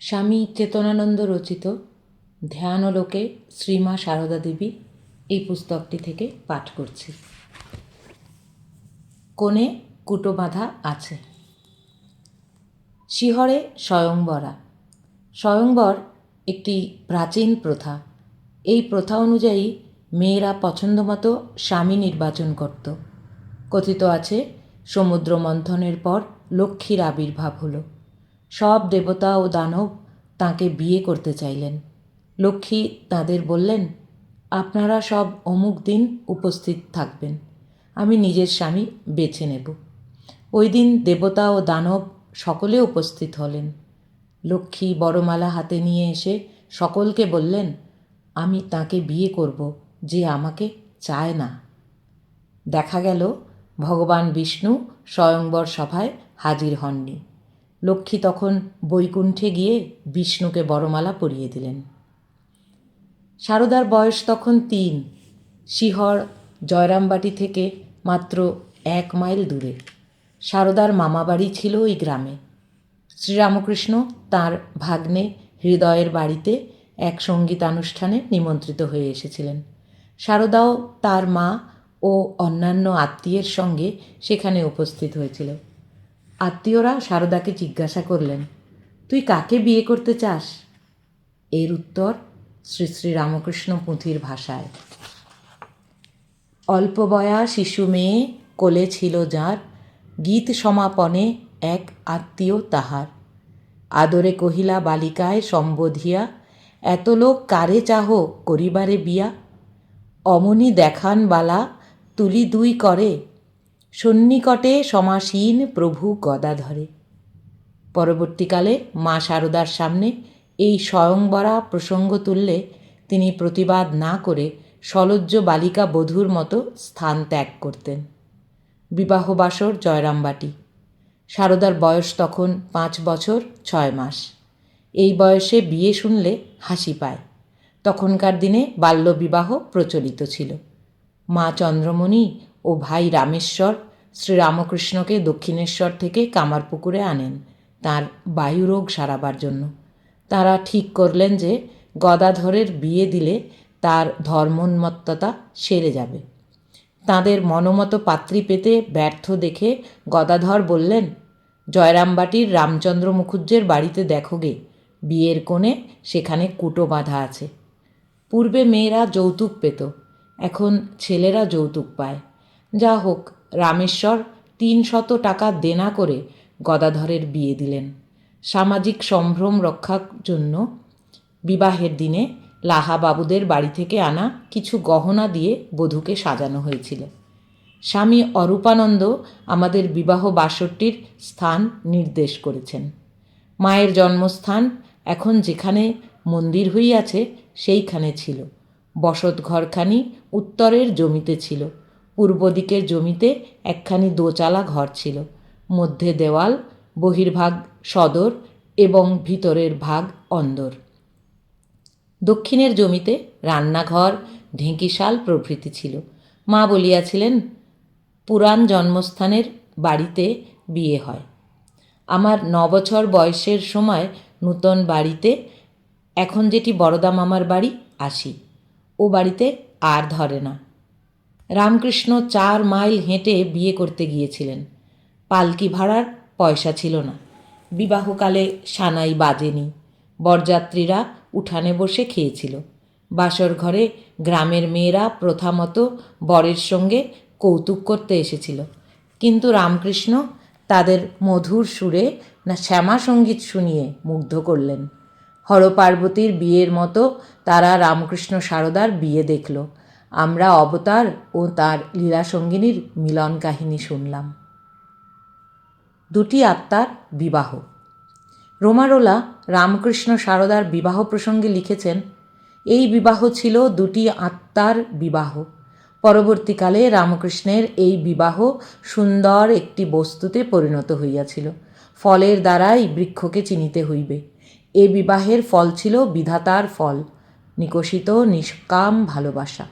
স্বামী চেতনানন্দ রচিত ধ্যানলোকে শ্রীমা সারদা দেবী এই পুস্তকটি থেকে পাঠ করছি। কোণে কুটো বাঁধা আছে। শিহরে স্বয়ংবরা। স্বয়ংবর একটি প্রাচীন প্রথা। এই প্রথা অনুযায়ী মেয়েরা পছন্দমতো স্বামী নির্বাচন করত। কথিত আছে সমুদ্র মন্থনের পর লক্ষ্মীর আবির্ভাব হলো। সব দেবতা ও দানব তাকে বিয়ে করতে চাইলেন। লক্ষ্মী তাদের বললেন, আপনারা সব অমুক দিন উপস্থিত থাকবেন, আমি নিজের স্বামী বেছে নেব। ওই দিন দেবতা ও দানব সকলে উপস্থিত হলেন। লক্ষ্মী বড়মালা হাতে নিয়ে এসে সকলকে বললেন, আমি তাকে বিয়ে করব, যে আমাকে চায় না। দেখা গেল, ভগবান বিষ্ণু স্বয়ংবর সভায় হাজির হননি। লক্ষ্মী তখন বৈকুণ্ঠে গিয়ে বিষ্ণুকে বড়মালা পরিয়ে দিলেন। সারদার বয়স তখন তিন, শিহর জয়রামবাটি থেকে মাত্র এক মাইল দূরে। সারদার মামাবাড়ি ছিল ওই গ্রামে। শ্রীরামকৃষ্ণ তার ভাগ্নে হৃদয়ের বাড়িতে এক সঙ্গীতানুষ্ঠানে নিমন্ত্রিত হয়ে এসেছিলেন। সারদাও তার মা ও অন্যান্য আত্মীয়ের সঙ্গে সেখানে উপস্থিত হয়েছিল। আত্মীয়রা সারদাকে জিজ্ঞাসা করলেন, তুই কাকে বিয়ে করতে চাস? এর উত্তর শ্রী শ্রী রামকৃষ্ণ পুঁথির ভাষায়। অল্প বয়া শিশু মেয়ে, কোলে ছিল যার, গীত সমাপনে এক আত্মীয় তাহার। আদরে কহিলা, বালিকায় সম্বোধিয়া, এত লোক কারে চাহ করিবারে বিয়া? অমনি দেখান বালা, তুলি দুই করে সন্নিকটে সমাসীন প্রভু গদা ধরে। পরবর্তীকালে মা শারদার সামনে এই স্বয়ংবরা প্রসঙ্গ তুললে তিনি প্রতিবাদ না করে সলজ্জ বালিকা বধূর মতো স্থান ত্যাগ করতেন। বিবাহবাসর জয়রামবাটি। সারদার বয়স তখন পাঁচ বছর ছয় মাস। এই বয়সে বিয়ে শুনলে হাসি পায়। তখনকার দিনে বাল্যবিবাহ প্রচলিত ছিল। মা চন্দ্রমণি ও ভাই রামেশ্বর শ্রীরামকৃষ্ণকে দক্ষিণেশ্বর থেকে কামারপুকুরে আনেন। তার বায়ুরোগ সারাবার জন্য। তারা ঠিক করলেন যে গদাধরের বিয়ে দিলে তার ধর্মোন্মত্ততা সেরে যাবে। তাদের মনোমতো পাত্রী পেতে ব্যর্থ দেখে গদাধর বললেন, জয়রামবাটির রামচন্দ্র মুখুজ্জের বাড়িতে দেখো গে, বিয়ের কোণে সেখানে কুটো বাঁধা আছে। পূর্বে মেয়েরা যৌতুক পেত, এখন ছেলেরা যৌতুক পায়। যা হোক, রামেশ্বর তিন শত টাকা দেনা করে গদাধরের বিয়ে দিলেন। সামাজিক সম্ভ্রম রক্ষার জন্য বিবাহের দিনে লাহা বাবুদের বাড়ি থেকে আনা কিছু গহনা দিয়ে বধূকে সাজানো হয়েছিল। স্বামী অরূপানন্দ আমাদের বিবাহ বাষট্টির স্থান নির্দেশ করেছেন। মায়ের জন্মস্থান এখন যেখানে মন্দির হইয়াছে সেইখানে ছিল। বসত ঘরখানি উত্তরের জমিতে ছিল। পূর্ব দিকের জমিতে একখানি দোচালা ঘর ছিল। মধ্যে দেওয়াল, বহির্ভাগ সদর এবং ভিতরের ভাগ অন্দর। দক্ষিণের জমিতে রান্নাঘর, ঢেঁকিশাল প্রভৃতি ছিল। মা বলিয়াছিলেন, পুরাণ জন্মস্থানের বাড়িতে বিয়ে হয়। আমার ন বছর বয়সের সময় নূতন বাড়িতে এখন যেটি বড়দা মামার বাড়ি, আসি। ও বাড়িতে আর ধরে না। রামকৃষ্ণ চার মাইল হেঁটে বিয়ে করতে গিয়েছিলেন। পালকি ভাড়ার পয়সা ছিল না। বিবাহকালে সানাই বাজেনি। বরযাত্রীরা উঠানে বসে খেয়েছিল। বাসর ঘরে গ্রামের মেয়েরা প্রথামতো বরের সঙ্গে কৌতুক করতে এসেছিল। কিন্তু রামকৃষ্ণ তাদের মধুর সুরে না শ্যামা সংগীত শুনিয়ে মুগ্ধ করলেন। হরপার্বতীর বিয়ের মতো তারা রামকৃষ্ণ সারদার বিয়ে দেখল। আমরা অবতার ও তার লীলাসঙ্গিনীর মিলন কাহিনী শুনলাম। দুটি আত্মার বিবাহ। রোমারোলা রামকৃষ্ণ সারদার বিবাহ প্রসঙ্গে লিখেছেন, এই বিবাহ ছিল দুটি আত্মার বিবাহ। পরবর্তীকালে রামকৃষ্ণের এই বিবাহ সুন্দর একটি বস্তুতে পরিণত হইয়াছিল। ফলের দ্বারাই বৃক্ষকে চিনিতে হইবে। এ বিবাহের ফল ছিল বিধাতার ফল। নিকষিত, নিষ্কাম ভালোবাসা।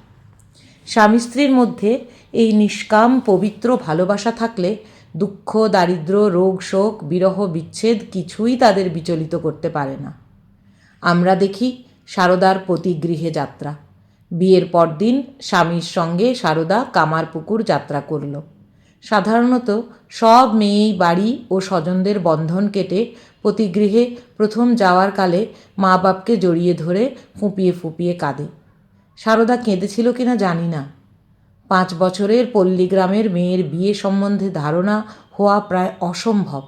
স্বামী স্ত্রীর মধ্যে এই নিষ্কাম, পবিত্র ভালোবাসা থাকলে দুঃখ, দারিদ্র, রোগ, শোক, বিরহ, বিচ্ছেদ কিছুই তাদের বিচলিত করতে পারে না। আমরা দেখি সারদার প্রতিগৃহে যাত্রা। বিয়ের পরদিন স্বামীর সঙ্গে সারদা কামারপুকুর যাত্রা করল। সাধারণত সব মেয়েই বাড়ি ও স্বজনদের বন্ধন কেটে প্রতিগৃহে প্রথম যাওয়ার কালে মা বাপকে জড়িয়ে ধরে ফুঁপিয়ে ফুঁপিয়ে কাঁদে। সারদা কেঁদেছিল কিনা জানি না। পাঁচ বছরের পল্লীগ্রামের মেয়ের বিয়ে সম্বন্ধে ধারণা হওয়া প্রায় অসম্ভব।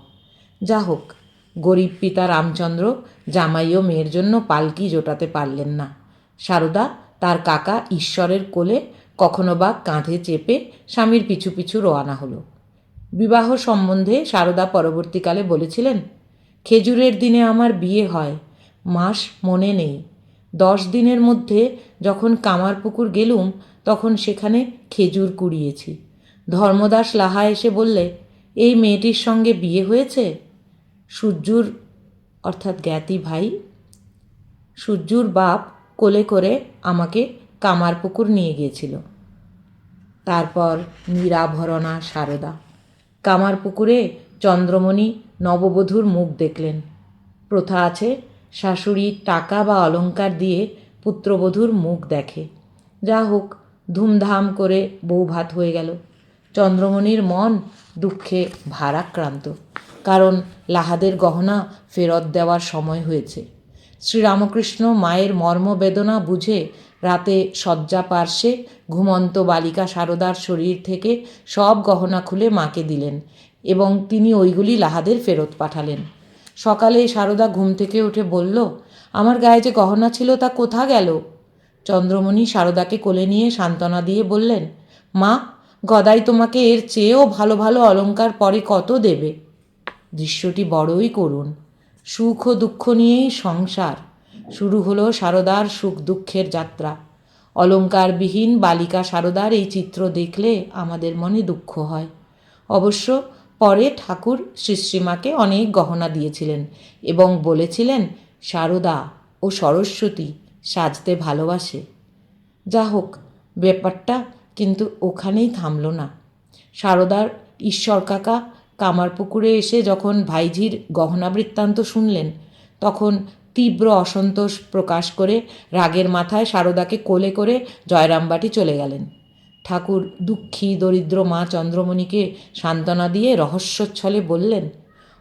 যা হোক, গরিব পিতা রামচন্দ্র জামাই ও মেয়ের জন্য পালকি জোটাতে পারলেন না। সারদা তার কাকা ঈশ্বরের কোলে কখনো বা কাঁধে চেপে স্বামীর পিছু পিছু রওয়ানা হলো। বিবাহ সম্বন্ধে সারদা পরবর্তীকালে বলেছিলেন, খেজুরের দিনে আমার বিয়ে হয়, মাস মনে নেই। দশ দিনের মধ্যে যখন কামারপুকুর গেলুম, তখন সেখানে খেজুর কুড়িয়েছি। ধর্মদাস লাহা এসে বললে, এই মেয়েটির সঙ্গে বিয়ে হয়েছে? সূর্যুর, অর্থাৎ জ্ঞাতি ভাই। সূর্যুর বাপ কোলে করে আমাকে কামারপুকুর নিয়ে গিয়েছিল। তারপর নিরাভরণা সারদা। কামারপুকুরে চন্দ্রমণি নববধূর মুখ দেখলেন। প্রথা আছে শাশুড়ি টাকা বা অলংকার দিয়ে পুত্রবধূর মুখ দেখে। যা হোক, ধুমধাম করে বউ ভাত হয়ে গেল। চন্দ্রমণির মন দুঃখে ভারাক্রান্ত, কারণ লাহাদের গহনা ফেরত দেওয়ার সময় হয়েছে। শ্রীরামকৃষ্ণ মায়ের মর্মবেদনা বুঝে রাতে শয্যা পার্শ্বে ঘুমন্ত বালিকা সারদার শরীর থেকে সব গহনা খুলে মাকে দিলেন এবং তিনি ওইগুলি লাহাদের ফেরত পাঠালেন। সকালে সারদা ঘুম থেকে উঠে বলল, আমার গায়ে যে গহনা ছিল তা কোথা গেল? চন্দ্রমণি সারদাকে কোলে নিয়ে সান্ত্বনা দিয়ে বললেন, মা, গদাই তোমাকে এর চেয়েও ভালো ভালো অলংকার পরে কত দেবে? দৃশ্যটি বড়ই করুণ। সুখ ও দুঃখ নিয়েই সংসার। শুরু হলো সারদার সুখ দুঃখের যাত্রা। অলঙ্কারবিহীন বালিকা সারদার এই চিত্র দেখলে আমাদের মনে দুঃখ হয়। অবশ্য পরে ঠাকুর শ্রীশ্রীমাকে অনেক গহনা দিয়েছিলেন এবং বলেছিলেন, সারদা ও সরস্বতী সাজতে ভালোবাসে। যা হোক, ব্যাপারটা কিন্তু ওখানেই থামল না। সারদার ঈশ্বর কাকা কামারপুকুরে এসে যখন ভাইঝির গহনা বৃত্তান্ত শুনলেন, তখন তীব্র অসন্তোষ প্রকাশ করে রাগের মাথায় সারদাকে কোলে করে জয়রামবাটি চলে গেলেন। ঠাকুর দুঃখী, দরিদ্র মা চন্দ্রমণিকে সান্ত্বনা দিয়ে রহস্যচ্ছলে বললেন,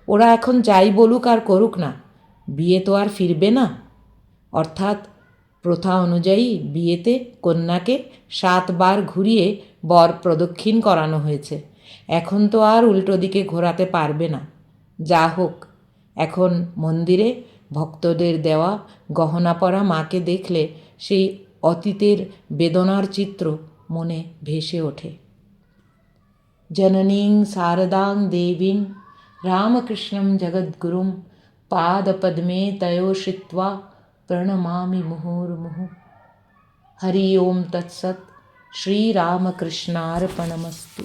ওরা এখন যাই বলুক আর করুক না, বিয়ে তো আর ফিরবে না। অর্থাৎ প্রথা অনুযায়ী বিয়েতে কন্যাকে সাতবার ঘুরিয়ে বর প্রদক্ষিণ করানো হয়েছে। এখন তো আর উল্টো দিকে ঘোরাতে পারবে না। যা হোক, এখন মন্দিরে ভক্তদের দেওয়া গহনা পরা মাকে দেখলে সেই অতীতের বেদনার চিত্র মনে ভেসে ওঠে জননীং শারদাং দেবীং রামকৃষ্ণম জগদ্গুরুম পাদপদ্মে তয়োষিত্বা प्रणमामि मुहुर्मुहु हरि ओम तत्सत श्री रामकृष्णार्पणमस्तु